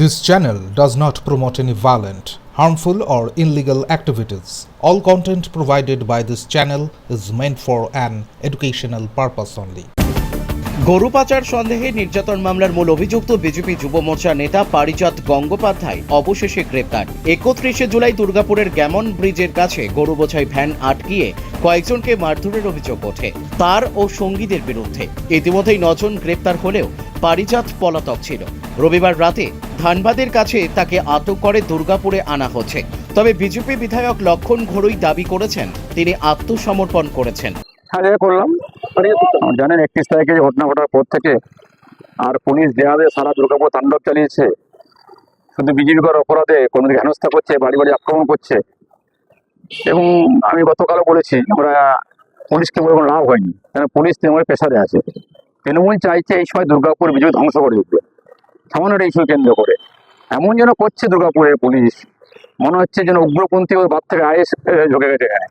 This channel does not promote any violent, harmful, or illegal activities. All content provided by this channel is meant for an educational purpose only. গরু পাচার সন্দেহে নির্যাতন মামলার মূল অভিযুক্ত BJP যুব মোর্চা নেতা পারিজাত গঙ্গোপাধ্যায় অবশেষে গ্রেপ্তার একত্রিশে জুলাই দুর্গাপুরের গ্যামন ব্রিজের কাছে গরু বোঝাই ভ্যান আটকিয়ে কয়েকজনকে মারধরের অভিযোগ ওঠে তার ও সঙ্গীদের বিরুদ্ধে ইতিমধ্যেই নজন গ্রেপ্তার হলেও পারিজাত পলাতক ছিল রবিবার রাতে ধানবাদের কাছে তাকে আটক করে দুর্গাপুরে আনা হচ্ছে। তবে বিজেপি বিধায়ক লক্ষণ ঘড়ুই দাবি করেছেন, তিনি আত্মসমর্পণ করেছেন। করলাম। জানেন, একত্রিশ তারিখে ঘটনা ঘটার পর থেকে আর পুলিশ যেভাবে সারা দুর্গাপুর তাণ্ডব চালিয়েছে, শুধু বিজেপি করার অপরাধে কর্মীদের হেনস্থা করছে বাড়ি বাড়ি আক্রমণ করছে, এবং আমি গতকালও বলেছি, আমরা পুলিশকে বলে কোনো লাভ হয়নি। কেন? পুলিশ তৃণমূলের পেশারে আছে। তৃণমূল চাইছে এই সময় দুর্গাপুর বিজয় ধ্বংস করে দিতে। সামান্য ইস্যু কেন্দ্র করে। এমন যেন করছে দুর্গাপুরের পুলিশ। মনে হচ্ছে যেন উগ্রপন্থী ওর বাদ থেকে আইএস ঢুকে গেছে। এখানে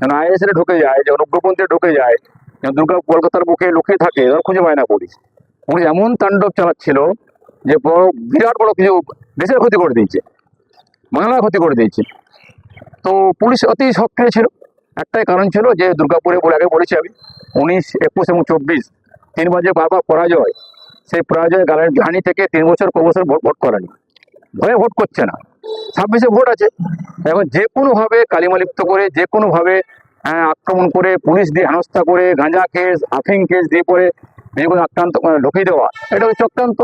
যেন আইএস ঢুকে যায় যখন উগ্রপন্থী ঢুকে যায়, যেন দুর্গা কলকাতার বুকে লুকিয়ে থাকে তখন খুঁজে পায় না পুলিশ। পুলিশ এমন তাণ্ডব চালাচ্ছিল যে বড় বিরাট বড় কিছু দেশের ক্ষতি করে দিয়েছে। বাংলার ক্ষতি করে দিয়েছে। তো পুলিশ অতি সক্রিয় ছিল। একটাই কারণ ছিল যে দুর্গাপুরে বলে, আগে বলেছি আমি, উনিশ, একুশ এবং চব্বিশ তিনবার যে বারবার পরাজয়। সেই পরাজয় গালের ঘানি থেকে তিন বছর ক বছর ভোট করেনি। ভয়ে ভোট করছে না। ছাব্বিশে ভোট আছে। এখন যে কোনোভাবে কালিমালিপ্ত করে যে কোনোভাবে আহ, আক্রমণ করে পুলিশ দিয়ে হেনস্থা করে গাঁজা কেস আফিং কেস দিয়ে পরে বিজেপি আক্রান্ত ঢুকিয়ে দেওয়া এটা হচ্ছে চক্রান্ত